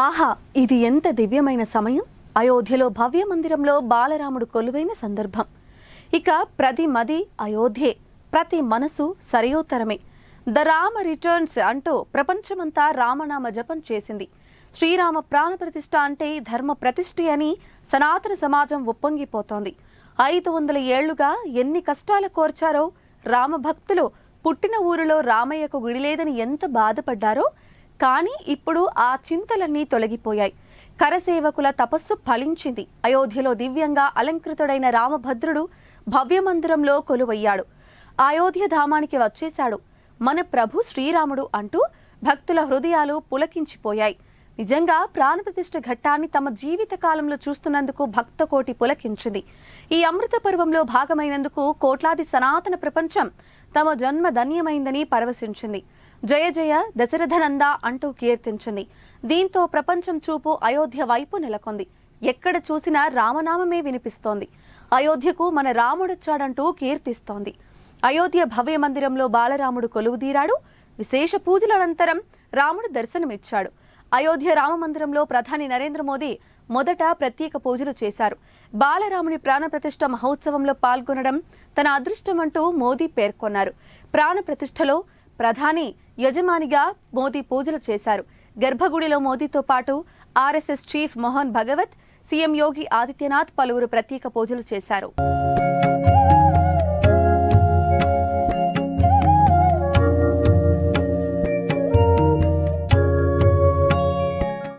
ఆహా ఇది ఎంత దివ్యమైన సమయం? అయోధ్యలో భవ్య మందిరంలో బాలరాముడు కొలువైన సందర్భం. ఇక ప్రతి మది అయోధ్యే ప్రతి మనసు సరయోత్తరమే ద రామ రిటర్న్స్ అంటూ ప్రపంచమంతా రామనామ జపం చేసింది. శ్రీరామ ప్రాణ ప్రతిష్ఠ అంటే ధర్మ ప్రతిష్ఠి అని సనాతన సమాజం ఉప్పొంగిపోతోంది. ఐదు వందల ఏళ్ళుగా ఎన్ని కష్టాలు కోర్చారో రామభక్తులు పుట్టిన ఊరిలో రామయ్యకు గుడి లేదని ఎంత బాధపడ్డారో కానీ ఇప్పుడు ఆ చింతలన్నీ తొలగిపోయాయి. కరసేవకుల తపస్సు ఫలించింది. అయోధ్యలో దివ్యంగా అలంకృతుడైన రామభద్రుడు భవ్యమందిరంలో కొలువయ్యాడు. అయోధ్య ధామానికి వచ్చేశాడు. మన ప్రభు శ్రీరాముడు అంటూ భక్తుల హృదయాలు పులకించిపోయాయి. నిజంగా ప్రాణప్రతిష్ఠ ఘట్టాన్ని తమ జీవిత కాలంలో చూస్తున్నందుకు భక్త కోటి పులకించింది. ఈ అమృత పర్వంలో భాగమైనందుకు కోట్లాది సనాతన ప్రపంచం తమ జన్మ ధన్యమైందని పరవశించింది. జయ జయ దశరథనంద అంటూ కీర్తించింది. దీంతో ప్రపంచం చూపు అయోధ్య వైపు నెలకొంది. ఎక్కడ చూసినా రామనామమే వినిపిస్తోంది. అయోధ్యకు మన రాముడొచ్చాడంటూ కీర్తిస్తోంది. అయోధ్య భవ్య మందిరంలో బాలరాముడు కొలువుదీరాడు. విశేష పూజల అనంతరం రాముడు దర్శనమిచ్చాడు. అయోధ్య రామ మందిరంలో ప్రధాని నరేంద్ర మోదీ మొదట ప్రత్యేక పూజలు చేశారు. బాలరాముని ప్రాణప్రతిష్ఠ మహోత్సవంలో పాల్గొనడం తన అదృష్టమంటూ మోదీ పేర్కొన్నారు. ప్రాణప్రతిష్ఠలో ప్రధాని యజమానిగా మోదీ పూజలు చేశారు. గర్భగుడిలో మోదీతో పాటు RSS chief Mohan Bhagwat CM Yogi Adityanath పలువురు ప్రత్యేక పూజలు చేశారు.